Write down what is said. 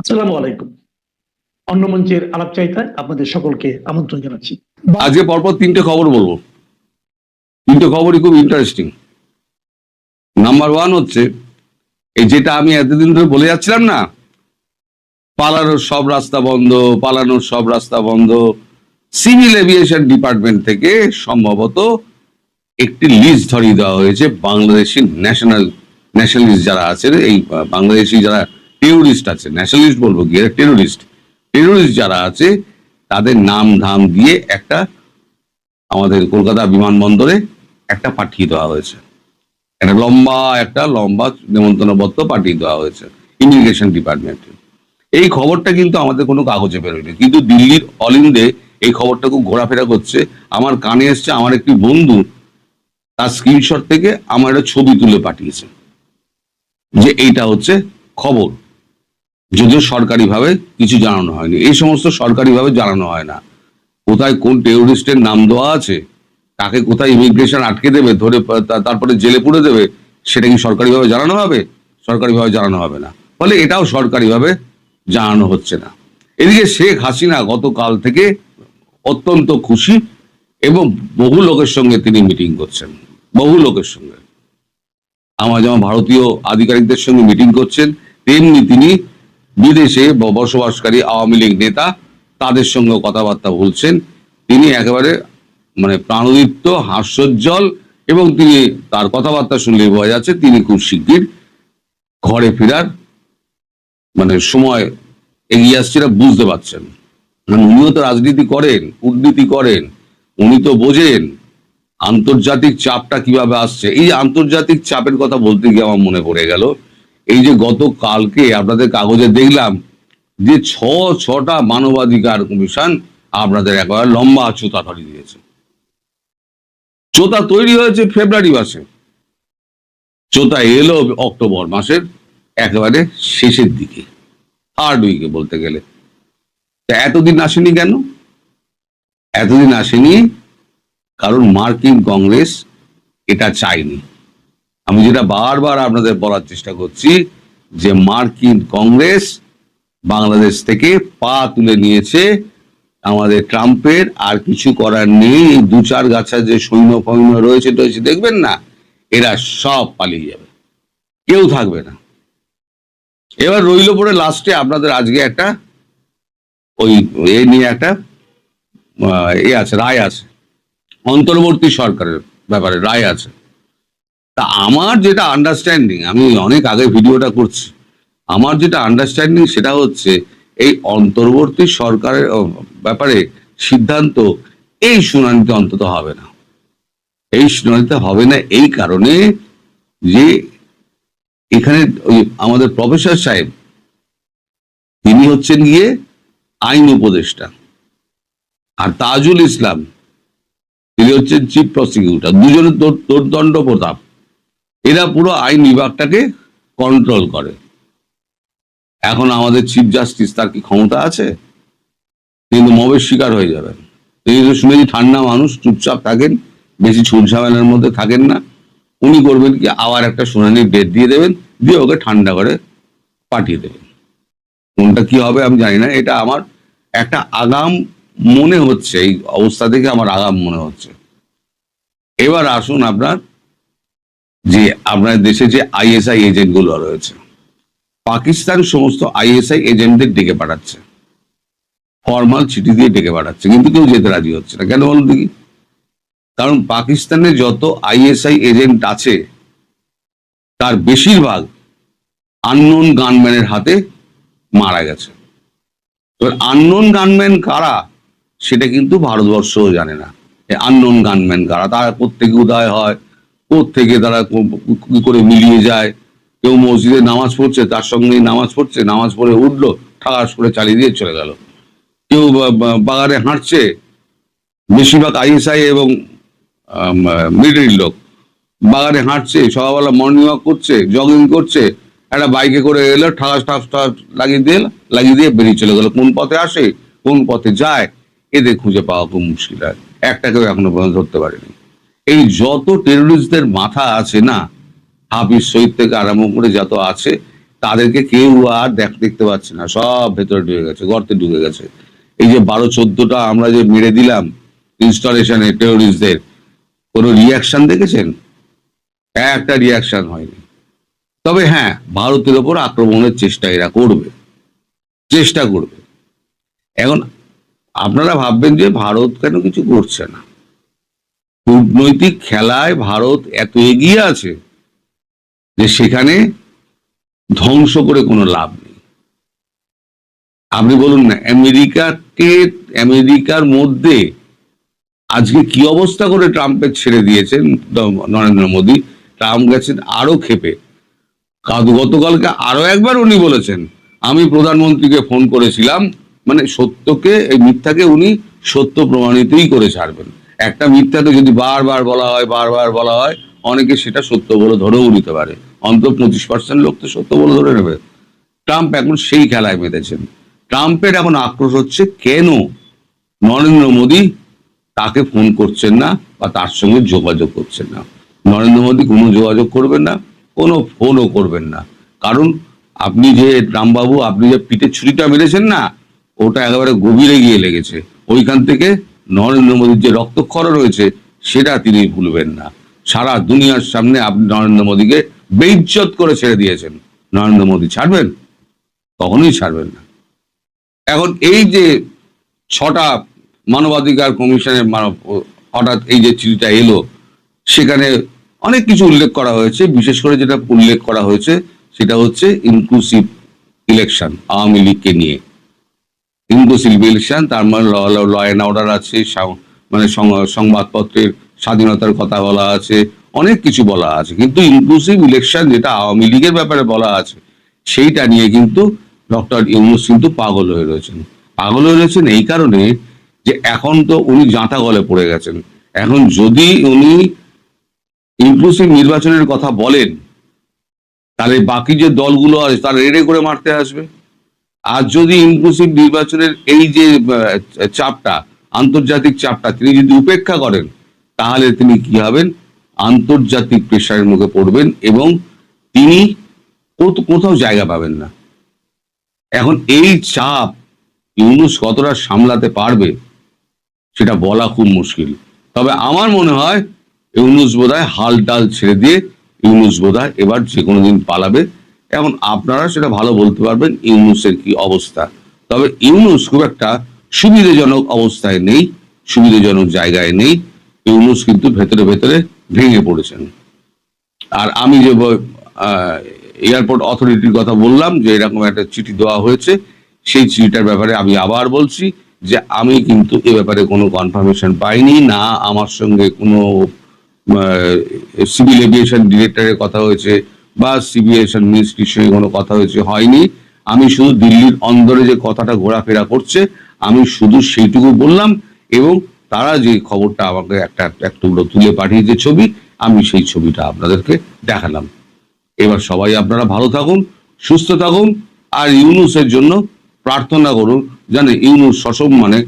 আসসালামু আলাইকুম। অন্য মঞ্চের আপনাদের সকলকে আমন্ত্রণ জানাচ্ছি। আজকে পরপর তিনটে খবর বলব। তিনটে খবরই খুব ইন্টারেস্টিং নাম্বার ওয়ান হচ্ছে, এই যেটা আমি এতদিন ধরে বলে যাচ্ছিলাম না, পালানোর সব রাস্তা বন্ধ, পালানোর সব রাস্তা বন্ধ সিভিল এভিয়েশন ডিপার্টমেন্ট থেকে সম্ভবত একটি লিস্ট ধরিয়ে দেওয়া হয়েছে বাংলাদেশি ন্যাশনাল ন্যাশনালিস্ট যারা আছেন, এই বাংলাদেশি যারা টেরোরিস্ট আছে ন্যাশনালিস্ট বলব গিয়ে টেরোরিস্ট টেরোরিস্ট যারা আছে, তাদের নাম ধাম দিয়ে একটা আমাদের কলকাতা বিমানবন্দরে একটা পাঠিয়ে দেওয়া হয়েছে। একটা লম্বা একটা লম্বা নেমন্তন্নপত্র পাঠিয়ে দেওয়া হয়েছে ইমিগ্রেশন ডিপার্টমেন্টে এই খবরটা কিন্তু আমাদের কোনো কাগজে বেরোয়নি। কিন্তু দিল্লির অল ইন্ডে এই খবরটা খুব ঘোরাফেরা করছে। আমার কানে এসছে, আমার একটি বন্ধু তার স্ক্রিনশট থেকে আমার একটা ছবি তুলে পাঠিয়েছে। যে এইটা হচ্ছে খবর। যদিও সরকারিভাবে কিছু জানানো হয়নি। এই সমস্ত সরকারিভাবে জানানো হয় না। কোথায় কোন টেরোরিস্টের নাম দেওয়া আছে, তাকে কোথায় ইমিগ্রেশন আটকে দেবে, ধরে তারপরে জেলে পুরে দেবে, সেটা কি সরকারিভাবে জানানো হবে? সরকারিভাবে জানানো হবে না। ফলে এটাও সরকারিভাবে জানানো হচ্ছে না। এদিকে শেখ হাসিনা গতকাল থেকে অত্যন্ত খুশি এবং বহু লোকের সঙ্গে তিনি মিটিং করছেন। বহু লোকের সঙ্গে। আমার যেমন ভারতীয় আধিকারিকদের সঙ্গে মিটিং করছেন, তেমনি তিনি বিদেশে বসবাসকারী আওয়ামী লীগ নেতা তাদের সঙ্গে কথাবার্তা বলছেন। তিনি একেবারে মানে প্রাণদীপ্ত, হাস্যোজ্জ্বল এবং তিনি তার কথাবার্তা শুনলে বোঝা যাচ্ছে তিনি খুব শিগগির ঘরে ফেরার মানে সময় এগিয়ে আসছে বুঝতে পারছেন। মানে উনিও তো রাজনীতি করেন, কূটনীতি করেন, উনি তো বোঝেন আন্তর্জাতিক চাপটা কীভাবে আসছে। এই আন্তর্জাতিক চাপের কথা বলতে গিয়ে আমার মনে পড়ে গেল এই যে গত কালকে আপনাদের কাগজে দেখলাম যে ছ, ছটা মানবাধিকার কমিশন আপনাদের একবার লম্বা চোতা ধরিয়ে দিয়েছে। চোতা তৈরি হয়েছে ফেব্রুয়ারি মাসে। চোতা এলো অক্টোবর মাসের একেবারে শেষের দিকে থার্ড উইকে বলতে গেলে। তা এতদিন আসেনি কেন? এতদিন আসেনি কারণ মার্কিন কংগ্রেস এটা চায়নি। আমি যেটা বারবার আপনাদের বলার চেষ্টা করছি যে মার্কিন কংগ্রেস বাংলাদেশ থেকে পা তুলে নিয়েছে আমাদের ট্রাম্পের, আর কিছু করার নেই। দু চার গাছা যে সৈন্য ফৈন্য রয়েছে টয়েছে দেখবেন না, এরা সব পালিয়ে যাবে। কেউ থাকবে না। এবার রইল পরে লাস্টে আপনাদের আজকে একটা ওই এ নিয়ে একটা এ আছে, রায় আছে। অন্তর্বর্তী সরকারের ব্যাপারে রায় আছে। তা আমার যেটা আন্ডারস্ট্যান্ডিং আমি অনেক আগে ভিডিওটা করছি, আমার যেটা আন্ডারস্ট্যান্ডিং সেটা হচ্ছে এই অন্তর্বর্তী সরকারের ব্যাপারে সিদ্ধান্ত, এই শুনানিতে অন্তত হবে না। এই শুনানিতে হবে না এই কারণে যে এখানে ওই আমাদের প্রফেসর সাহেব, তিনি হচ্ছেন গিয়ে আইন উপদেষ্টা। আর তাজুল ইসলাম, তিনি হচ্ছেন চিফ প্রসিকিউটর দুজনের দোর- দোর্দণ্ড প্রতাপ। এরা পুরো আইন বিভাগটাকে কন্ট্রোল করে। এখন আমাদের চিফ জাস্টিস তার কি ক্ষমতা আছে? কিন্তু মবের শিকার হয়ে যাবেন। তিনি তো শুনেছি ঠান্ডা মানুষ চুপচাপ থাকেন, বেশি ঝামেলার মধ্যে থাকেন না। উনি করবেন কি? আবার একটা শুনানির ডেট দিয়ে দেবেন, দিয়ে ওকে ঠান্ডা করে পাঠিয়ে দেবেন। কোনটা কি হবে আমি জানি না। এটা আমার একটা আগাম মনে হচ্ছে, এই অবস্থা থেকে আমার আগাম মনে হচ্ছে। এবার আসুন আপনার যে আপনার দেশে যে আইএসআই এজেন্টগুলো রয়েছে, পাকিস্তান সমস্ত আইএসআই এজেন্টদের ডেকে পাঠাচ্ছে। ফর্মাল চিঠি দিয়ে ডেকে পাঠাচ্ছে, কিন্তু কেউ যেতে রাজি হচ্ছে না। কেন বলুন দেখি? কারণ পাকিস্তানে যত আইএসআই এজেন্ট আছে, তার বেশিরভাগ আননোন গানম্যানের হাতে মারা গেছে। এবার আননোন গানম্যান কারা, সেটা কিন্তু ভারতবর্ষও জানে না। আননোন গানম্যান কারা, তারা প্রত্যেকে উদয় হয়। থেকে তারা কো- করে মিলিয়ে যায়। কেউ মসজিদে নামাজ পড়ছে, তার সঙ্গে নামাজ পড়ছে, নামাজ পড়ে উঠল, ঠাস করে চালিয়ে দিয়ে চলে গেল। কেউ বাগানে হাঁটছে, বেশিরভাগ আইএসআই এবং মিলিটারির লোক। বাগানে হাঁটছে, সকালবেলা মর্নিং ওয়াক করছে জগিং করছে, একটা বাইকে করে এলো, ঠাস ঠাস ঠাস লাগিয়ে দিয়ে লাগিয়ে দিয়ে বেরিয়ে চলে গেলো। কোন পথে আসে, কোন পথে যায়, এদের খুঁজে পাওয়া খুব মুশকিল হয়। একটা কেউ এখনও পর্যন্ত ধরতে পারেনি। এই যত টেরোরিস্টদের মাথা আছে না, হাফিজ শহীদ থেকে আরম্ভ করে যত আছে, তাদেরকে কেউ আর দেখ, দেখতে পাচ্ছে না। সব ভেতরে ঢুকে গেছে, গর্তে ঢুকে গেছে। এই যে বারো, চোদ্দটা আমরা যে মেরে দিলাম ইনস্টলেশনে টেরোরিস্টদের কোনো রিয়াকশন দেখেছেন? একটা রিয়াকশন হয়নি। তবে হ্যাঁ ভারতের ওপর আক্রমণের চেষ্টা এরা করবে। চেষ্টা করবে। এখন আপনারা ভাববেন যে ভারত কেন কিছু করছে না? কূটনৈতিক খেলায় ভারত এত এগিয়ে আছে যে সেখানে ধ্বংস করে কোনো লাভ নেই। আপনি বলুন না, আমেরিকাকে, আমেরিকার মধ্যে আজকে কি অবস্থা করে ট্রাম্পের ছেড়ে দিয়েছেন নরেন্দ্র মোদী? ট্রাম্প গেছেন আরও খেপে গতকালকে আরও একবার উনি বলেছেন, আমি প্রধানমন্ত্রীকে ফোন করেছিলাম মানে সত্যকে, এই মিথ্যাকে উনি সত্য প্রমাণিতই করে ছাড়বেন। একটা মিথ্যাকে যদি বারবার বলা হয়, বারবার বলা হয়, অনেকে সেটা সত্য বলে ধরেও নিতে পারে। অন্তত পঁচিশ পার্সেন্ট লোক তো সত্য বলে ধরে নেবে। ট্রাম্প এখন সেই খেলায় মেতেছেন ট্রাম্পের এখন আক্রোশ হচ্ছে, কেন নরেন্দ্র মোদী তাকে ফোন করছেন না বা তার সঙ্গে যোগাযোগ করছেন না? নরেন্দ্র মোদী কোনো যোগাযোগ করবেন না, কোনো ফোনও করবেন না। কারণ আপনি যে রামবাবু আপনি যে পিঠে ছুরিটা মেরেছেন না, ওটা একেবারে গভীরে গিয়ে লেগেছে। ওইখান থেকে নরেন্দ্র মোদীর যে রক্তক্ষরণ রয়েছে, সেটা তিনি ভুলবেন না। সারা দুনিয়ার সামনে আপনি নরেন্দ্র মোদীকে বেইজ্জত করে ছেড়ে দিয়েছেন। নরেন্দ্র মোদী ছাড়বেন? কখনোই ছাড়বেন না। এখন এই যে ছটা মানবাধিকার কমিশনের মানব হঠাৎ এই যে চিঠিটা এলো, সেখানে অনেক কিছু উল্লেখ করা হয়েছে। বিশেষ করে যেটা উল্লেখ করা হয়েছে, সেটা হচ্ছে ইনক্লুসিভ ইলেকশন আওয়ামী লীগকে নিয়ে। ইনক্লুসিভ ইলেকশন তার মানে ল অ্যান্ড অর্ডার আছে মানে সংবাদপত্রের স্বাধীনতার কথা বলা আছে, অনেক কিছু বলা আছে। কিন্তু ইনক্লুসিভ ইলেকশন যেটা আওয়ামী লীগের ব্যাপারে বলা আছে, সেইটা নিয়ে কিন্তু ডক্টর ইউনুস কিন্তু পাগল হয়ে রয়েছেন। পাগল হয়ে রয়েছেন এই কারণে যে এখন তো উনি জাঁতা গলে পড়ে গেছেন। এখন যদি উনি ইনক্লুসিভ নির্বাচনের কথা বলেন, তাহলে বাকি যে দলগুলো আছে, তারা রেড়ে করে মারতে আসবে। আর যদি ইনক্লুসিভ নির্বাচনের এই যে চাপটা, আন্তর্জাতিক চাপটা, তিনি যদি উপেক্ষা করেন, তাহলে তিনি কি হবেন? আন্তর্জাতিক প্রেশারের মুখে পড়বেন এবং তিনি কোথাও জায়গা পাবেন না। এখন এই চাপ ইউনুস কতটা সামলাতে পারবে, সেটা বলা খুব মুশকিল। তবে আমার মনে হয়, ইউনুস বোধহয় হাল ডাল ছেড়ে দিয়ে ইউনুস বোধহয় এবার যে কোনো দিন পালাবে। এখন আপনারা সেটা ভালো বলতে পারবেন ইউনুসের কি অবস্থা। তবে ইউনুস খুব একটা সুবিধাজনক অবস্থায় নেই, সুবিধাজনক জায়গায় নেই। ইউনুস কিন্তু ভেতরে ভেতরে ভেঙে পড়েছেন। আর আমি যে এয়ারপোর্ট অথরিটির কথা বললাম যে এরকম একটা চিঠি দেওয়া হয়েছে, সেই চিঠিটার ব্যাপারে আমি আবার বলছি যে আমি কিন্তু এ ব্যাপারে কোনো কনফার্মেশন পাইনি, না আমার সঙ্গে কোনো সিভিল এভিয়েশন ডিরেক্টরের কথা হয়েছে বা সিভিয়েশন মিনিস্ট্রির সঙ্গে কোনো কথা হয়েছে, হয়নি। আমি শুধু দিল্লির অন্দরে যে কথাটা ঘোরাফেরা করছে, আমি শুধু সেইটুকু বললাম এবং তারা যে খবরটা আমাকে একটা এক টুকরো তুলে পাঠিয়েছে ছবি, আমি সেই ছবিটা আপনাদেরকে দেখালাম। এবার সবাই আপনারা ভালো থাকুন, সুস্থ থাকুন, আর ইউনুসের জন্য প্রার্থনা করুন জানে ইউনুস সসম্মানে